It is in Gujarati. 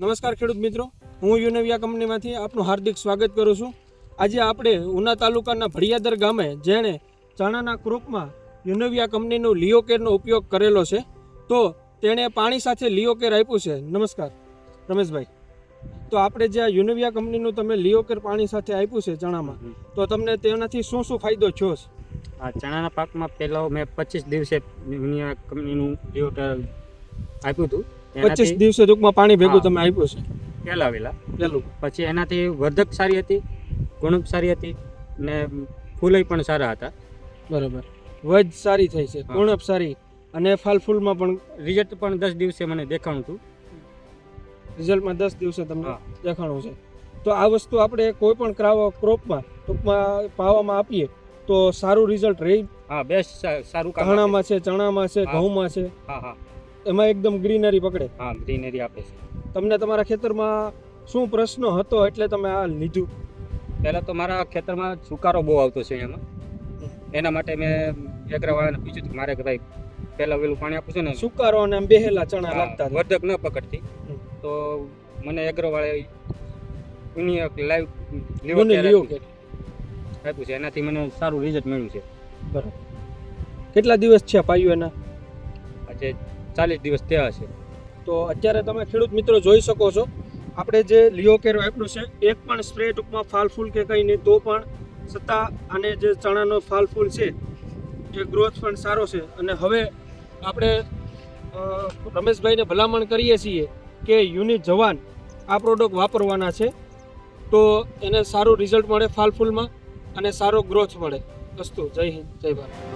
નમસ્કાર ખેડૂત મિત્રો. હું યુનેવિયા કંપનીમાંથી આપનું હાર્દિક સ્વાગત કરું છું. આજે આપણે ઉના તાલુકાના ભડિયાદર ગામે જેણે ચણાના ક્રોપમાં યુનેવિયા કંપનીનું લિયોકેરનો ઉપયોગ કરેલો છે તો તેણે પાણી સાથે લિયોકેર આપ્યું છે. નમસ્કાર. રમેશભાઈ તો આપણે જે આ યુનવિયા કંપનીનું તમે લિયોકેર પાણી સાથે આપ્યું છે ચણામાં તો તમને તેનાથી શું શું ફાયદો થયો છે? આ ચણાના પાકમાં પહેલાં મેં પચીસ દિવસે યુનિયા કંપનીનું લિયોકેર આપ્યું હતું. પચીસ દિવસે ટૂંકમાં પાણી ભેગું તમે આપ્યું છે. પહેલા પેલું પછી એનાથી વર્ધક સારી હતી ગુણપ સારી હતી ને ફૂલય પણ સારા હતા. બરાબર. વજ સારી થઈ છે ગુણપ સારી. અને ફાલ ફૂલમાં પણ રિઝલ્ટ પણ દસ દિવસે મને દેખાણું હતું. રિઝલ્ટમાં દસ દિવસે તમને. દેખાણું છે. તો આ વસ્તુ આપણે કોઈ પણ ક્રાવ ક્રોપમાં ટૂંકમાં પાવામાં આપીએ તો સારું રિઝલ્ટ રહી. હા બેસ્ટ સારું ધાણામાં છે ચણામાં છે. ઘઉંમાં છે. હા હા. એમાં એકદમ ગ્રીનરી પકડે. હા ગ્રીનરી આપે છે. તમને તમારા ખેતરમાં શું પ્રશ્ન હતો એટલે તમે આ લીધું? પહેલાં તો મારા ખેતરમાં સુકારો બહુ આવતો છે એમાં. એના માટે મેં એગ્રાવાળાને પૂછ્યું હતું મારે કે ભાઈ પહેલાં વેલું પાણી આપું છે ને સુકારો અને બેહેલા ચણા લાગતા. વર્ધક ન પકડતી. તો મને એગ્રોવાળાએ એક લાઈવ લીવો આપ્યું છે. એનાથી મને સારું રિઝલ્ટ મળ્યું છે. બરાબર. કેટલા દિવસ છે પાયું એના? આજે ચાલીસ દિવસ થયા છે. તો અત્યારે તમે ખેડૂત મિત્રો જોઈ શકો છો, આપણે જે લિયો કેરો વાપર્યું છે, એક પણ સ્પ્રે ટૂંકમાં ફાલ ફૂલ કે કંઈ નહીં, તો પણ છતાં આને જે ચણાનો ફાલ ફૂલ છે, એ ગ્રોથ પણ સારો છે. અને હવે આપણે રમેશભાઈને ભલામણ કરીએ છીએ કે યુનિટ જવાન આ પ્રોડક્ટ વાપરવાના છે, તો એને સારું રિઝલ્ટ મળે ફાલ ફૂલમાં અને સારો ગ્રોથ મળે. અસ્તુ, જય હિન્દ, જય ભારત.